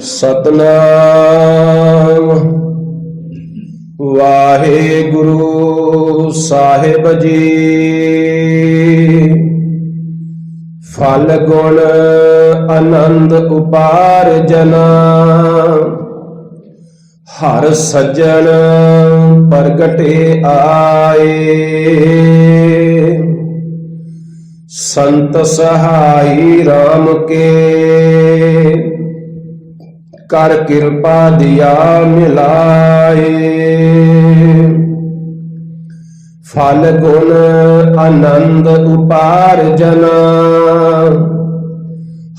ਸਤਨਾਮ। ਵਾਹਿਗੁਰੂ ਸਾਹਿਬ ਜੀ। ਫਲ ਗੁਣ ਆਨੰਦ ਉਪਾਰ ਜਨਾ। ਹਰ ਸੱਜਣ ਪ੍ਰਗਟੇ ਆਏ। ਸੰਤ ਸਹਾਈ RAM ਕੇ। ਕਰ ਕਿਰਪਾ ਦਿਆ ਮਿਲਾਏ। ਫਲ ਗੁਣ ਆਨੰਦ ਉਪਾਰ ਜਨਾ।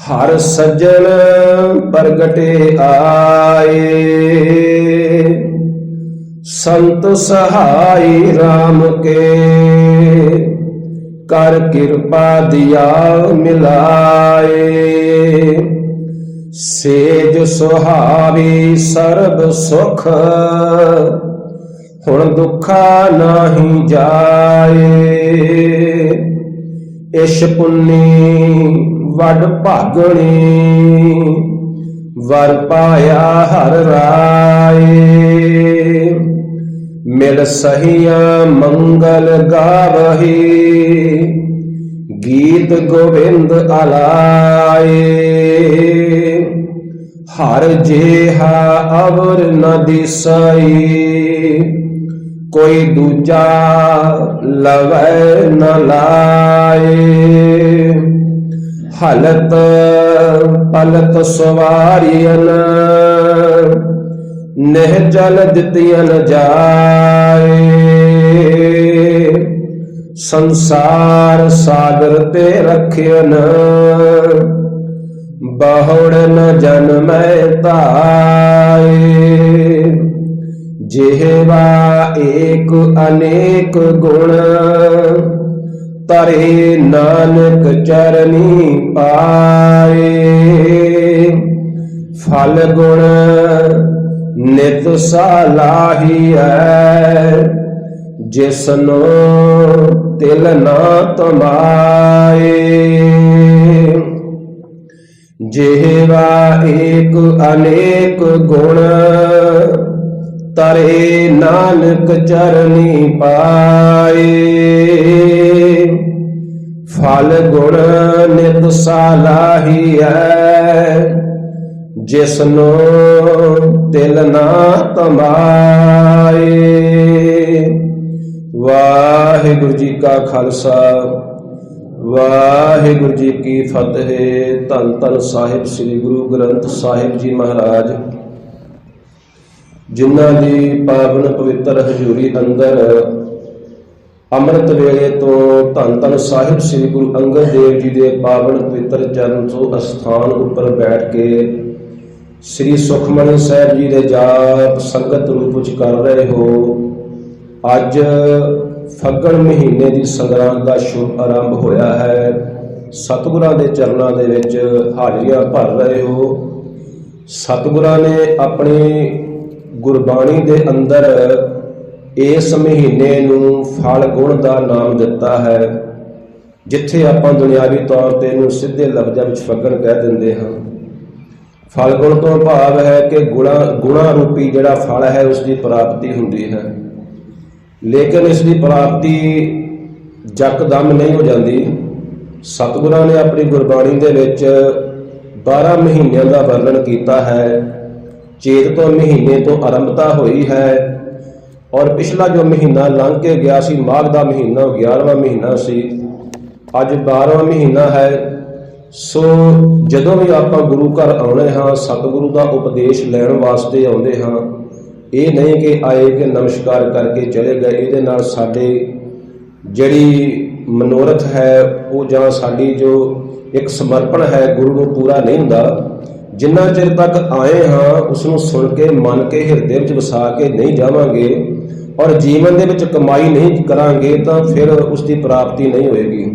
ਹਰ ਸੱਜਣ ਪ੍ਰਗਟੇ ਆਏ। ਸੰਤ ਸਹਾਈ RAM ਕੇ ਕਰ ਕਿਰਪਾ ਦਿਆ ਮਿਲਾਏ। ਸੇਜ ਸੁਹਾਵੀ ਸਰਬ ਸੁਖ, ਹੁਣ ਦੁੱਖਾ ਨਾਹੀ ਜਾਏ। ਇਸ਼ ਪੁੰਨੀ ਵੱਡ ਭਾਗਣੀ, ਵਰ ਪਾਇਆ ਹਰ ਰਾਏ। ਮਿਲ ਸਹੀਆਂ ਮੰਗਲ ਗਾਵਹੀ, ਗੀਤ ਗੋਬਿੰਦ ਆਲਾਏ ਹਰ ਜੇਹਾ ਅਵਰ ਨ ਦਿਸਈ। ਕੋਈ ਦੂਜਾ ਲਵੈ ਨ ਲਾਏ। ਹਲਤ ਪਲਤ ਸਵਾਰੀਨ ਨਹਿ ਜਲ ਦਿੱਤੀਆਂ ਜਾਏ। ਸੰਸਾਰ ਸਾਗਰ ਤੇ ਰਖਿਆਨ ਬਹੁੜ ਬਹੁੜਨ ਜਨਮੈ ਧਾਏ ਜਿਹਵਾ ਏਕ ਅਨੇਕ ਗੁਣ ਤਰੇ ਨਾਨਕ ਚਰਨੀ ਪਾਏ। ਫਲ ਗੁਣ ਨਿਤ ਸਾਲਾਹੀਐ ਜਿਸਨੋ ਤਿਲ ਨਾ ਤਮਾਏ। ਜਿਹਵਾ ਏਕ ਅਨੇਕ ਗੁਣ, ਤਰੇ ਨਾਨਕ ਚਰਨੀ ਪਾਏ। ਫਲ ਗੁਣ ਨਿਤ ਹੈ ਜਿਸਨੋ ਤਿਲ ਨਾ ਤਮਾਏ। ਵਾਹਿਗੁਰੂ ਜੀ ਕਾ ਖਾਲਸਾ। ਵਾਹਿਗੁਰੂ ਜੀ ਕੀ ਫਤਿਹ। ਧੰਨ ਧੰਨ ਸਾਹਿਬ ਸ੍ਰੀ ਗੁਰੂ ਗ੍ਰੰਥ ਸਾਹਿਬ ਜੀ ਮਹਾਰਾਜ। ਜਿਨ੍ਹਾਂ ਦੀ ਪਾਵਨ ਪਵਿੱਤਰ ਹਜ਼ੂਰੀ ਅੰਦਰ ਅੰਮ੍ਰਿਤ ਵੇਲੇ ਤੋਂ ਧੰਨ ਧੰਨ ਸਾਹਿਬ ਸ੍ਰੀ ਗੁਰੂ ਅੰਗਦ ਦੇਵ ਜੀ ਦੇ ਪਾਵਨ ਪਵਿੱਤਰ ਚਰਨ ਤੋਂ ਅਸਥਾਨ ਉੱਪਰ ਬੈਠ ਕੇ ਸ੍ਰੀ ਸੁਖਮਨੀ ਸਾਹਿਬ ਜੀ ਦੇ ਜਾਪ ਸੰਗਤ ਰੂਪ ਵਿੱਚ ਕਰ ਰਹੇ ਹੋ। ਅੱਜ ਫੱਗਣ ਮਹੀਨੇ ਦੀ ਸੰਗਰਾਂਦ ਦਾ ਸ਼ੁਭ ਆਰੰਭ ਹੋਇਆ ਹੈ। ਸਤਿਗੁਰਾਂ ਦੇ ਚਰਨਾਂ ਦੇ ਵਿੱਚ ਹਾਜ਼ਰੀਆਂ ਭਰ ਰਹੇ ਹੋ। ਸਤਿਗੁਰਾਂ ਨੇ ਆਪਣੀ ਗੁਰਬਾਣੀ ਦੇ ਅੰਦਰ ਇਸ ਮਹੀਨੇ ਨੂੰ ਫਲ ਗੁਣ ਦਾ ਨਾਮ ਦਿੱਤਾ ਹੈ, ਜਿੱਥੇ ਆਪਾਂ ਦੁਨਿਆਵੀ ਤੌਰ ਤੇ ਇਹਨੂੰ ਸਿੱਧੇ ਲਫ਼ਜ਼ਾਂ ਵਿੱਚ ਫੱਗਣ ਕਹਿ ਦਿੰਦੇ ਹਾਂ। ਫਲ ਗੁਣ ਤੋਂ ਭਾਵ ਹੈ ਕਿ ਗੁਣਾ ਗੁਣਾ ਰੂਪੀ ਜਿਹੜਾ ਫਲ ਹੈ, ਉਸ ਦੀ ਪ੍ਰਾਪਤੀ ਹੁੰਦੀ ਹੈ। ਲੇਕਿਨ ਇਸ ਦੀ ਪ੍ਰਾਪਤੀ ਜਕਦਮ ਨਹੀਂ ਹੋ ਜਾਂਦੀ। ਸਤਿਗੁਰਾਂ ਨੇ ਆਪਣੀ ਗੁਰਬਾਣੀ ਦੇ ਵਿੱਚ 12 ਮਹੀਨਿਆਂ ਦਾ ਵਰਣਨ ਕੀਤਾ ਹੈ। ਚੇਤ ਤੋਂ ਮਹੀਨੇ ਤੋਂ ਆਰੰਭਤਾ ਹੋਈ ਹੈ ਔਰ ਪਿਛਲਾ ਜੋ ਮਹੀਨਾ ਲੰਘ ਕੇ ਗਿਆ ਸੀ, ਮਾਘ ਦਾ ਮਹੀਨਾ 11ਵਾਂ ਮਹੀਨਾ ਸੀ, ਅੱਜ 12ਵਾਂ ਮਹੀਨਾ ਹੈ। ਸੋ ਜਦੋਂ ਵੀ ਆਪਾਂ ਗੁਰੂ ਘਰ ਆਉਣੇ ਹਾਂ, ਸਤਿਗੁਰੂ ਦਾ ਉਪਦੇਸ਼ ਲੈਣ ਵਾਸਤੇ ਆਉਂਦੇ ਹਾਂ ਇਹ ਨਹੀਂ ਕਿ ਆਏ ਕਿ ਨਮਸਕਾਰ ਕਰਕੇ ਚਲੇ ਗਏ, ਇਹਦੇ ਨਾਲ ਸਾਡੇ ਜਿਹੜੀ ਮਨੋਰਥ ਹੈ, ਉਹ ਜਾਂ ਸਾਡੀ ਜੋ ਇੱਕ ਸਮਰਪਣ ਹੈ, ਗੁਰੂ ਨੂੰ ਪੂਰਾ ਨਹੀਂ ਹੁੰਦਾ। ਜਿੰਨਾ ਚਿਰ ਤੱਕ ਆਏ ਹਾਂ ਉਸ ਨੂੰ ਸੁਣ ਕੇ, ਮੰਨ ਕੇ, ਹਿਰਦੇ ਵਿੱਚ ਵਸਾ ਕੇ ਨਹੀਂ ਜਾਵਾਂਗੇ ਔਰ ਜੀਵਨ ਦੇ ਵਿੱਚ ਕਮਾਈ ਨਹੀਂ ਕਰਾਂਗੇ, ਤਾਂ ਫਿਰ ਉਸ ਦੀ ਪ੍ਰਾਪਤੀ ਨਹੀਂ ਹੋਏਗੀ।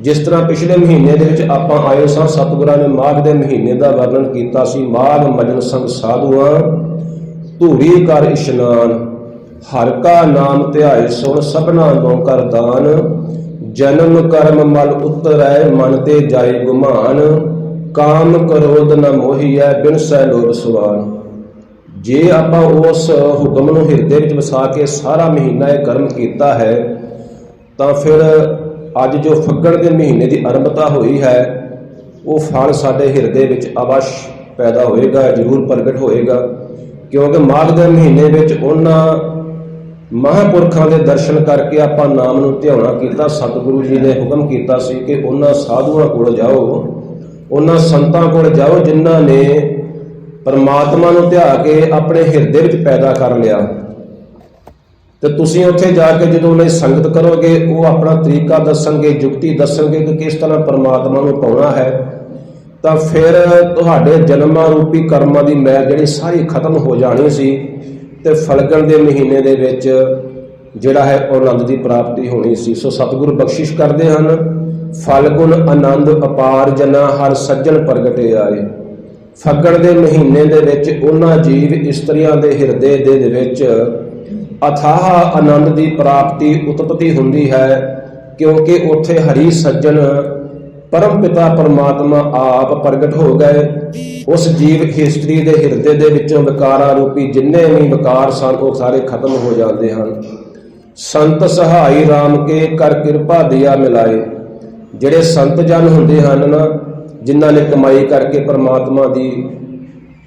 ਜਿਸ ਤਰ੍ਹਾਂ ਪਿਛਲੇ ਮਹੀਨੇ ਦੇ ਵਿੱਚ ਆਪਾਂ ਆਏ ਸਾਂ, ਸਤਿਗੁਰਾਂ ਨੇ ਮਾਘ ਦੇ ਮਹੀਨੇ ਦਾ ਵਰਣਨ ਕੀਤਾ ਸੀ, ਮਾਘ ਮਜਨ ਸੰਗ ਸਾਧੂਆਂ ਧੂਰੀ ਕਰ ਇਸ਼ਨਾਨ, ਹਰ ਕਾ ਨਾਮ ਧਿਆਏ ਸੁਣ ਸਭਨਾ ਤੋਂ ਕਰ ਦਾਨ, ਜਨਮ ਕਰਮ ਮਲ ਉਤਰੈ ਮਨ ਤੇ ਜਾਏ ਗੁਮਾਨ, ਕਾਮ ਕ੍ਰੋਧ ਨ ਮੋਹੀਐ ਬਿਨ ਸੈ ਲੋਭ ਸੁਆਨ। ਜੇ ਆਪਾਂ ਉਸ ਹੁਕਮ ਨੂੰ ਹਿਰਦੇ ਵਿੱਚ ਵਸਾ ਕੇ ਸਾਰਾ ਮਹੀਨਾ ਇਹ ਕਰਮ ਕੀਤਾ ਹੈ, ਤਾਂ ਫਿਰ ਅੱਜ ਜੋ ਫੱਗਣ ਦੇ ਮਹੀਨੇ ਦੀ ਆਰੰਭਤਾ ਹੋਈ ਹੈ, ਉਹ ਫਲ ਸਾਡੇ ਹਿਰਦੇ ਵਿੱਚ ਅਵਸ਼ ਪੈਦਾ ਹੋਏਗਾ, ਜ਼ਰੂਰ ਪ੍ਰਗਟ ਹੋਏਗਾ। ਕਿਉਂਕਿ ਮਾਘ ਦੇ ਮਹੀਨੇ ਵਿੱਚ ਉਹਨਾਂ ਮਹਾਪੁਰਖਾਂ ਦੇ ਦਰਸ਼ਨ ਕਰਕੇ ਆਪਾਂ ਨਾਮ ਨੂੰ ਧਿਆਉਣਾ ਕੀਤਾ, ਸਤਿਗੁਰੂ ਜੀ ਨੇ ਹੁਕਮ ਕੀਤਾ ਸੀ ਕਿ ਉਹਨਾਂ ਸਾਧੂਆਂ ਕੋਲ ਜਾਓ, ਉਹਨਾਂ ਸੰਤਾਂ ਕੋਲ ਜਾਓ ਜਿਨ੍ਹਾਂ ਨੇ ਪਰਮਾਤਮਾ ਨੂੰ ਧਿਆ ਕੇ ਆਪਣੇ ਹਿਰਦੇ ਵਿੱਚ ਪੈਦਾ ਕਰ ਲਿਆ। ਤੇ ਤੁਸੀਂ ਉੱਥੇ ਜਾ ਕੇ ਜਦੋਂ ਉਹਨਾਂ ਦੀ ਸੰਗਤ ਕਰੋਗੇ, ਉਹ ਆਪਣਾ ਤਰੀਕਾ ਦੱਸਣਗੇ ਯੁਕਤੀ ਦੱਸਣਗੇ ਕਿ ਕਿਸ ਤਰ੍ਹਾਂ ਪਰਮਾਤਮਾ ਨੂੰ ਪਾਉਣਾ ਹੈ। ਤਾਂ ਫਿਰ ਤੁਹਾਡੇ ਜਨਮਾਂ ਰੂਪੀ ਕਰਮਾਂ ਦੀ ਮੈਲ ਜਿਹੜੀ ਸਾਰੀ ਖਤਮ ਹੋ ਜਾਣੀ ਸੀ ਤੇ ਫਲਗਣ ਦੇ ਮਹੀਨੇ ਦੇ ਵਿੱਚ ਜਿਹੜਾ ਹੈ ਉਹ ਆਨੰਦ ਦੀ ਪ੍ਰਾਪਤੀ ਹੋਣੀ ਸੀ। ਸੋ ਸਤਿਗੁਰ ਬਖਸ਼ਿਸ਼ ਕਰਦੇ ਹਨ। ਫਲਗੁਣ ਆਨੰਦ ਅਪਾਰ ਜਨਾ ਹਰ ਸੱਜਣ ਪ੍ਰਗਟੇ ਆਏ। ਫੱਗਣ ਦੇ ਮਹੀਨੇ ਦੇ ਵਿੱਚ ਉਹਨਾਂ ਜੀਵ ਇਸਤਰੀਆਂ ਦੇ ਹਿਰਦੇ ਦੇ ਵਿੱਚ ਅਥਾਹ ਆਨੰਦ ਦੀ ਪ੍ਰਾਪਤੀ ਉਤਪਤੀ ਹੁੰਦੀ ਹੈ ਕਿਉਂਕਿ ਉੱਥੇ ਹਰੀ ਸੱਜਣ ਪਰਮ ਪਿਤਾ ਪਰਮਾਤਮਾ ਆਪ ਪ੍ਰਗਟ ਹੋ ਗਏ। ਉਸ ਜੀਵ ਹਿਸਟਰੀ ਦੇ ਹਿਰਦੇ ਦੇ ਵਿੱਚੋਂ ਵਿਕਾਰਾਂ ਰੂਪੀ ਜਿੰਨੇ ਵੀ ਵਿਕਾਰ ਸਨ, ਉਹ ਸਾਰੇ ਖਤਮ ਹੋ ਜਾਂਦੇ ਹਨ। ਸੰਤ ਸਹਾਈ RAM ਕੇ ਕਰ ਕਿਰਪਾ ਦਿਆ ਮਿਲਾਏ। ਜਿਹੜੇ ਸੰਤ ਜਨ ਹੁੰਦੇ ਹਨ ਨਾ, ਜਿਨ੍ਹਾਂ ਨੇ ਕਮਾਈ ਕਰਕੇ ਪਰਮਾਤਮਾ ਦੀ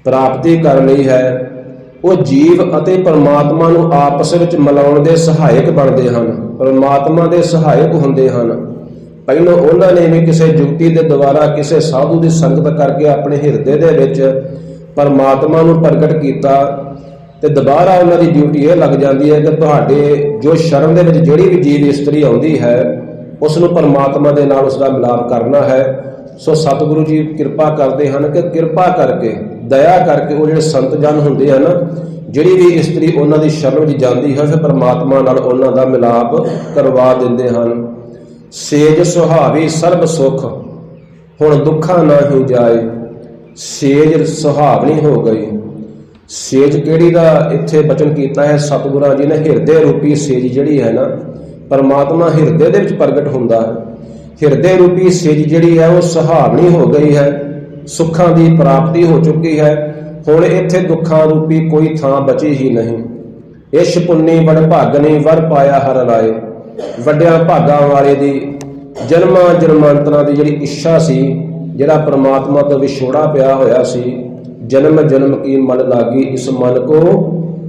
ਪ੍ਰਾਪਤੀ ਕਰ ਲਈ ਹੈ, ਉਹ ਜੀਵ ਅਤੇ ਪਰਮਾਤਮਾ ਨੂੰ ਆਪਸ ਵਿੱਚ ਮਿਲਾਉਣ ਦੇ ਸਹਾਇਕ ਬਣਦੇ ਹਨ। ਪਰਮਾਤਮਾ ਦੇ ਸਹਾਇਕ ਹੁੰਦੇ ਹਨ। ਪਹਿਲਾਂ ਉਹਨਾਂ ਨੇ ਵੀ ਕਿਸੇ ਜੁਗਤੀ ਦੇ ਦੁਆਰਾ ਕਿਸੇ ਸਾਧੂ ਦੀ ਸੰਗਤ ਕਰਕੇ ਆਪਣੇ ਹਿਰਦੇ ਦੇ ਵਿੱਚ ਪਰਮਾਤਮਾ ਨੂੰ ਪ੍ਰਗਟ ਕੀਤਾ ਤੇ ਦੁਬਾਰਾ ਉਹਨਾਂ ਦੀ ਡਿਊਟੀ ਇਹ ਲੱਗ ਜਾਂਦੀ ਹੈ ਕਿ ਤੁਹਾਡੇ ਜੋ ਸ਼ਰਨ ਦੇ ਵਿੱਚ ਜਿਹੜੀ ਵੀ ਜੀਵ ਇਸਤਰੀ ਆਉਂਦੀ ਹੈ ਉਸ ਨੂੰ ਪਰਮਾਤਮਾ ਦੇ ਨਾਲ ਉਸ ਦਾ ਮਿਲਾਪ ਕਰਨਾ ਹੈ। ਸੋ ਸਤਿਗੁਰੂ ਜੀ ਕਿਰਪਾ ਕਰਦੇ ਹਨ ਕਿ ਕਿਰਪਾ ਕਰਕੇ, ਦਇਆ ਕਰਕੇ ਉਹ ਜਿਹੜੇ ਸੰਤ ਜਨ ਹੁੰਦੇ ਹਨ, ਜਿਹੜੀ ਵੀ ਇਸਤਰੀ ਉਹਨਾਂ ਦੀ ਸ਼ਰਨ ਵਿੱਚ ਜਾਂਦੀ ਹੈ, ਫਿਰ ਪਰਮਾਤਮਾ ਨਾਲ ਉਹਨਾਂ ਦਾ ਮਿਲਾਪ ਕਰਵਾ ਦਿੰਦੇ ਹਨ। ਸੇਜ ਸੁਹਾਵੀ ਸਰਬ ਸੁਖ, ਹੁਣ ਦੁੱਖਾਂ ਨਾ ਹੀ ਜਾਏ, ਸੇਜ ਸੁਹਾਵਣੀ ਹੋ ਗਈ। ਸੇਜ ਕਿਹੜੀ ਦਾ ਇੱਥੇ ਬਚਨ ਕੀਤਾ ਹੈ? ਸਤਿਗੁਰਾਂ ਜੀ ਨੇ ਹਿਰਦੇ ਰੂਪੀ ਸੇਜ ਜਿਹੜੀ ਹੈ ਨਾ, ਪਰਮਾਤਮਾ ਹਿਰਦੇ ਦੇ ਵਿੱਚ ਪ੍ਰਗਟ ਹੁੰਦਾ ਹੈ। ਹਿਰਦੇ ਰੂਪੀ ਸੇਜ ਜਿਹੜੀ ਹੈ, ਉਹ ਸੁਹਾਵਣੀ ਹੋ ਗਈ ਹੈ, ਸੁੱਖਾਂ ਦੀ ਪ੍ਰਾਪਤੀ ਹੋ ਚੁੱਕੀ ਹੈ। ਹੁਣ ਇੱਥੇ ਦੁੱਖਾਂ ਰੂਪੀ ਕੋਈ ਥਾਂ ਬਚੀ ਹੀ ਨਹੀਂ। ਇਸ਼ ਪੁੰਨੀ ਬੜ ਭਾਗਨੀ, ਵਰ ਪਾਇਆ ਹਰ ਰਾਏ ਵੱਡਿਆਂ ਭਾਗਾਂ ਵਾਲੇ ਦੀ ਜਨਮਾਂ ਜਨਮਾਂਤਰਾਂ ਦੀ ਜਿਹੜੀ ਇੱਛਾ ਸੀ, ਜਿਹੜਾ ਪ੍ਰਮਾਤਮਾ ਤੋਂ ਵਿਛੋੜਾ ਪਿਆ ਹੋਇਆ ਸੀ, ਜਨਮ ਜਨਮ ਕੀ ਮਨ ਲਾਗੀ, ਇਸ ਮਨ ਕੋ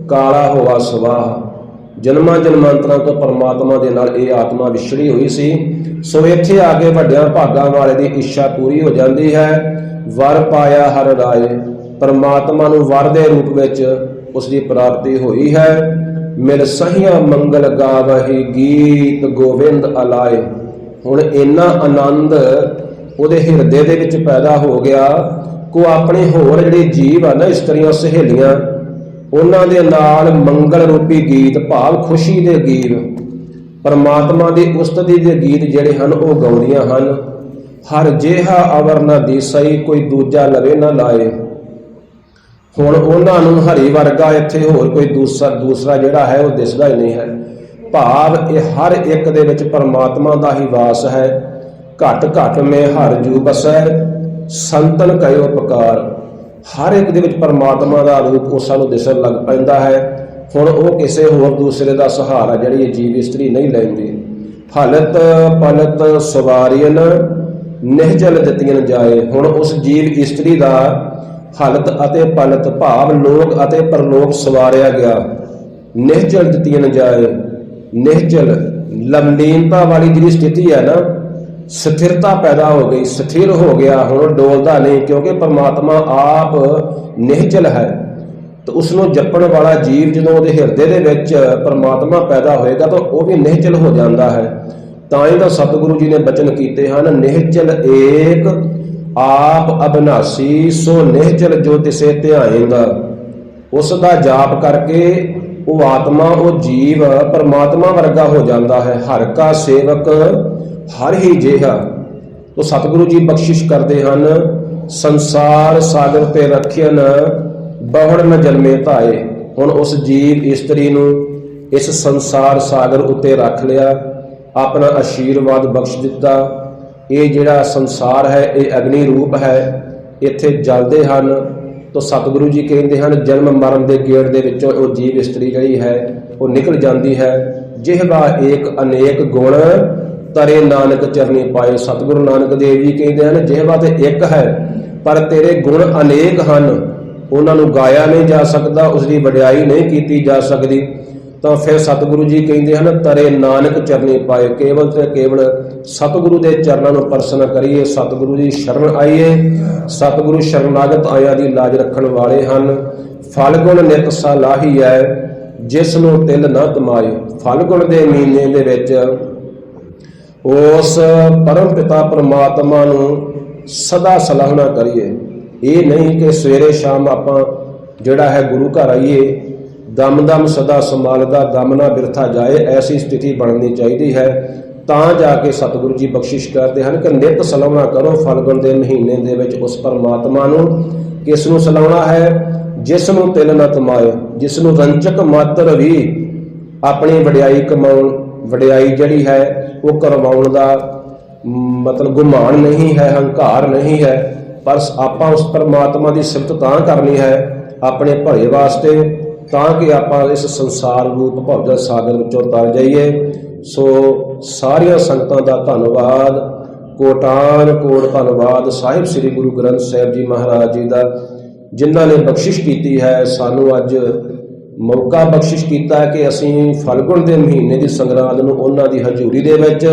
ਕਾਲਾ ਹੋਆ ਸਵਾਹ। ਜਨਮਾਂ ਜਨਮਾਂਤਰਾਂ ਤੋਂ ਪਰਮਾਤਮਾ ਦੇ ਨਾਲ ਇਹ ਆਤਮਾ ਵਿਛੜੀ ਹੋਈ ਸੀ। ਸੋ ਇੱਥੇ ਆ ਕੇ ਵੱਡਿਆਂ ਭਾਗਾਂ ਵਾਲੇ ਦੀ ਇੱਛਾ ਪੂਰੀ ਹੋ ਜਾਂਦੀ ਹੈ। ਵਰ ਪਾਇਆ ਹਰ ਰਾਏ, ਪਰਮਾਤਮਾ ਨੂੰ ਵਰ ਦੇ ਰੂਪ ਵਿੱਚ ਉਸ ਦੀ ਪ੍ਰਾਪਤੀ ਹੋਈ ਹੈ। ਮਿਲ ਸਹੀਆਂ ਮੰਗਲ ਗਾਵਹੀ ਗੀਤ ਗੋਵਿੰਦ ਅਲਾਏ। ਹੁਣ ਇੰਨਾ ਆਨੰਦ ਉਹਦੇ ਹਿਰਦੇ ਦੇ ਵਿੱਚ ਪੈਦਾ ਹੋ ਗਿਆ, ਕੋ ਆਪਣੇ ਹੋਰ ਜਿਹੜੇ ਜੀਵ ਆ ਨਾ ਇਸਤਰੀਆਂ ਸਹੇਲੀਆਂ, ਉਹਨਾਂ ਦੇ ਨਾਲ ਮੰਗਲ ਰੂਪੀ ਗੀਤ, ਭਾਵ ਖੁਸ਼ੀ ਦੇ ਗੀਤ, ਪਰਮਾਤਮਾ ਦੀ ਉਸਤਤੀ ਦੇ ਗੀਤ ਜਿਹੜੇ ਹਨ, ਉਹ ਗਾਉਂਦੀਆਂ ਹਨ। ਹਰ ਜਿਹਾ ਅਵਰ ਨਾ ਦੀਸਈ, ਕੋਈ ਦੂਜਾ ਲਵੇ ਨਾ ਲਾਏ। ਹੁਣ ਉਹਨਾਂ ਨੂੰ ਹਰੀ ਵਰਗਾ ਇੱਥੇ ਹੋਰ ਕੋਈ ਦੂਸਰਾ ਦੂਸਰਾ ਜਿਹੜਾ ਹੈ ਉਹ ਦਿਸਦਾ ਹੀ ਨਹੀਂ ਹੈ। ਭਾਵ ਇਹ ਹਰ ਇੱਕ ਦੇ ਵਿੱਚ ਪਰਮਾਤਮਾ ਦਾ ਹੀ ਵਾਸ ਹੈ। ਘਟ ਘਟ ਮੇ ਹਰ ਜੂ ਬਸੈ, ਸੰਤਨ ਕਇਓ ਪਕਾਰ। ਹਰ ਇੱਕ ਦੇ ਵਿੱਚ ਪਰਮਾਤਮਾ ਦਾ ਰੂਪ ਉਹ ਸਾਨੂੰ ਦਿਸਣ ਲੱਗ ਪੈਂਦਾ ਹੈ। ਹੁਣ ਉਹ ਕਿਸੇ ਹੋਰ ਦੂਸਰੇ ਦਾ ਸਹਾਰਾ ਜਿਹੜੀ ਜੀਵ ਇਸਤਰੀ ਨਹੀਂ ਲੈਂਦੀ। ਫਲਤ ਪਲਤ ਸਵਾਰੀਨ ਨਿਹਜਲ ਦਿੱਤੀਆਂ ਜਾਏ। ਹੁਣ ਉਸ ਜੀਵ ਇਸਤਰੀ ਦਾ ਹਲਤ ਅਤੇ ਪਲਤ ਭਾਵ ਲੋਕ ਅਤੇ ਪਰਲੋਕ ਸਵਾਰਿਆ ਗਿਆ। ਨਿਹਚਲ ਦਿੱਤੀਆਂ ਜਾਏ। ਨਿਹਚਲ ਲੰਬੀਨਤਾ ਵਾਲੀ ਜਿਹੜੀ ਸਥਿਤੀ ਹੈ ਨਾ, ਸਥਿਰਤਾ ਪੈਦਾ ਹੋ ਗਈ, ਸਥਿਰ ਹੋ ਗਿਆ, ਹੁਣ ਡੋਲਦਾ ਨਹੀਂ ਕਿਉਂਕਿ ਪਰਮਾਤਮਾ ਆਪ ਨਿਹਚਲ ਹੈ। ਤਾਂ ਉਸ ਨੂੰ ਜਪਣ ਵਾਲਾ ਜੀਵ ਜਦੋਂ ਉਹਦੇ ਹਿਰਦੇ ਦੇ ਵਿੱਚ ਪਰਮਾਤਮਾ ਪੈਦਾ ਹੋਏਗਾ ਤਾਂ ਉਹ ਵੀ ਨਿਹਚਲ ਹੋ ਜਾਂਦਾ ਹੈ। ਤਾਂ ਹੀ ਤਾਂ ਸਤਿਗੁਰੂ ਜੀ ਨੇ ਬਚਨ ਕੀਤੇ ਹਨ, ਨਿਹਚਲ ਏਕ ਆਪ ਅਬਨਾਸੀ ਸੋ ਨਿਹਚਲ ਜੋ ਤਿਸੇ ਧਿਆਏਗਾ। ਉਸ ਦਾ ਜਾਪ ਕਰਕੇ ਉਹ ਆਤਮਾ, ਉਹ ਜੀਵ ਪਰਮਾਤਮਾ ਵਰਗਾ ਹੋ ਜਾਂਦਾ ਹੈ। ਹਰ ਕਾ ਸੇਵਕ ਹਰ ਹੀ ਜਿਹਾ। ਤੋ ਸਤਿਗੁਰੂ ਜੀ ਬਖਸ਼ਿਸ਼ ਕਰਦੇ ਹਨ, ਸੰਸਾਰ ਸਾਗਰ ਤੇ ਰੱਖਿਆਨ ਬਹੁੜ ਨ ਜਨਮੇ ਧਾਏ। ਹੁਣ ਉਸ ਜੀਵ ਇਸਤਰੀ ਨੂੰ ਇਸ ਸੰਸਾਰ ਸਾਗਰ ਉੱਤੇ ਰੱਖ ਲਿਆ। ਆਪਣਾ ਆਸ਼ੀਰਵਾਦ ਬਖਸ਼ ਦਿੱਤਾ। ਇਹ ਜਿਹੜਾ ਸੰਸਾਰ ਹੈ, ਇਹ ਅਗਨੀ ਰੂਪ ਹੈ, ਇੱਥੇ ਜਲਦੇ ਹਨ ਤਾਂ ਸਤਿਗੁਰੂ ਜੀ ਕਹਿੰਦੇ ਹਨ, ਜਨਮ ਮਰਨ ਦੇ ਗੇੜ ਦੇ ਵਿੱਚੋਂ ਉਹ ਜੀਵ ਇਸਤਰੀ ਜਿਹੜੀ ਹੈ, ਉਹ ਨਿਕਲ ਜਾਂਦੀ ਹੈ। ਜਿਹਵਾ ਏਕ ਅਨੇਕ ਗੁਣ ਤਰੇ ਨਾਨਕ ਚਰਨੀ ਪਾਏ ਸਤਿਗੁਰੂ ਨਾਨਕ ਦੇਵ ਜੀ ਕਹਿੰਦੇ ਹਨ ਜਿਹਵਾ ਤੇ ਇੱਕ ਹੈ, ਪਰ ਤੇਰੇ ਗੁਣ ਅਨੇਕ ਹਨ। ਉਹਨਾਂ ਨੂੰ ਗਾਇਆ ਨਹੀਂ ਜਾ ਸਕਦਾ ਉਸ ਦੀ ਵਡਿਆਈ ਨਹੀਂ ਕੀਤੀ ਜਾ ਸਕਦੀ। ਤਾਂ ਫਿਰ ਸਤਿਗੁਰੂ ਜੀ ਕਹਿੰਦੇ ਹਨ, ਤਰੇ ਨਾਨਕ ਚਰਨੀ ਪਾਏ ਕੇਵਲ ਤੇ ਕੇਵਲ ਸਤਿਗੁਰੂ ਦੇ ਚਰਨਾਂ ਨੂੰ ਪਰਸਨ ਕਰੀਏ, ਸਤਿਗੁਰੂ ਦੀ ਸ਼ਰਨ ਆਈਏ, ਸਤਿਗੁਰੂ ਸ਼ਰਨਾਗਤ ਆਇਆ ਦੀ ਲਾਜ ਰੱਖਣ ਵਾਲੇ ਹਨ। ਫਲ ਗੁਣ ਨਿਤ ਸਲਾਹੀ ਹੈ ਜਿਸ ਨੂੰ ਤਿਲ ਨਾ ਤਮਾਏ ਫਲ ਗੁਣ ਦੇ ਮਹੀਨੇ ਦੇ ਵਿੱਚ ਉਸ ਪਰਮ ਪਿਤਾ ਪਰਮਾਤਮਾ ਨੂੰ ਸਦਾ ਸਲਾਹਣਾ ਕਰੀਏ। ਇਹ ਨਹੀਂ ਕਿ ਸਵੇਰੇ ਸ਼ਾਮ ਆਪਾਂ ਜਿਹੜਾ ਹੈ ਗੁਰੂ ਘਰ ਆਈਏ ਦਮ ਦਮ ਸਦਾ ਸੰਭਾਲਦਾ, ਦਮ ਨਾ ਬਿਰਥਾ ਜਾਏ, ਐਸੀ ਸਥਿਤੀ ਬਣਨੀ ਚਾਹੀਦੀ ਹੈ। ਤਾਂ ਜਾ ਕੇ ਸਤਿਗੁਰੂ ਜੀ ਬਖਸ਼ਿਸ਼ ਕਰਦੇ ਹਨ ਕਿ ਨਿਤ ਸਲਾਉਣਾ ਕਰੋ, ਫਲਗੁਣ ਦੇ ਮਹੀਨੇ ਦੇ ਵਿੱਚ ਉਸ ਪਰਮਾਤਮਾ ਨੂੰ। ਕਿਸ ਨੂੰ ਸਲਾਉਣਾ ਹੈ? ਜਿਸ ਨੂੰ ਤਿਲ ਨਾ ਤਮਾਏ ਜਿਸ ਨੂੰ ਰੰਚਕ ਮਾਤਰ ਵੀ ਆਪਣੀ ਵਡਿਆਈ ਕਮਾਉਣ, ਵਡਿਆਈ ਜਿਹੜੀ ਹੈ, ਉਹ ਕਰਵਾਉਣ ਦਾ ਮਤਲਬ ਗੁਮਾਨ ਨਹੀਂ ਹੈ, ਹੰਕਾਰ ਨਹੀਂ ਹੈ। ਪਰ ਆਪਾਂ ਉਸ ਪਰਮਾਤਮਾ ਦੀ ਸਿਫਤ ਤਾਂ ਕਰਨੀ ਹੈ, ਆਪਣੇ ਭਲੇ ਵਾਸਤੇ ਤਾਂ ਕਿ ਆਪਾਂ ਇਸ ਸੰਸਾਰ ਰੂਪ ਭਵਜਲ ਸਾਗਰ ਵਿੱਚੋਂ ਤਰ ਜਾਈਏ। ਸੋ ਸਾਰੀਆਂ ਸੰਗਤਾਂ ਦਾ ਧੰਨਵਾਦ। ਕੋਟਾਨ ਕੋਟ ਧੰਨਵਾਦ ਸਾਹਿਬ ਸ੍ਰੀ ਗੁਰੂ ਗ੍ਰੰਥ ਸਾਹਿਬ ਜੀ ਮਹਾਰਾਜ ਜੀ ਦਾ, ਜਿਨ੍ਹਾਂ ਨੇ ਬਖਸ਼ਿਸ਼ ਕੀਤੀ ਹੈ। ਸਾਨੂੰ ਅੱਜ ਮੌਕਾ ਬਖਸ਼ਿਸ਼ ਕੀਤਾ ਹੈ ਕਿ ਅਸੀਂ ਫਲਗੁਣ ਦੇ ਮਹੀਨੇ ਦੀ ਸੰਗਰਾਂਦ ਨੂੰ ਉਹਨਾਂ ਦੀ ਹਜ਼ੂਰੀ ਦੇ ਵਿੱਚ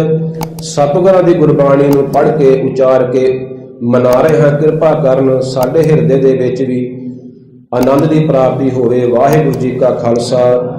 ਸਤਿਗੁਰਾਂ ਦੀ ਗੁਰਬਾਣੀ ਨੂੰ ਪੜ੍ਹ ਕੇ, ਉਚਾਰ ਕੇ ਮਨਾ ਰਹੇ ਹਾਂ। ਕਿਰਪਾ ਕਰਨ ਸਾਡੇ ਹਿਰਦੇ ਦੇ ਵਿੱਚ ਵੀ ਆਨੰਦ ਦੀ ਪ੍ਰਾਪਤੀ ਹੋਵੇ। ਵਾਹਿਗੁਰੂ ਜੀ ਕਾ ਖਾਲਸਾ।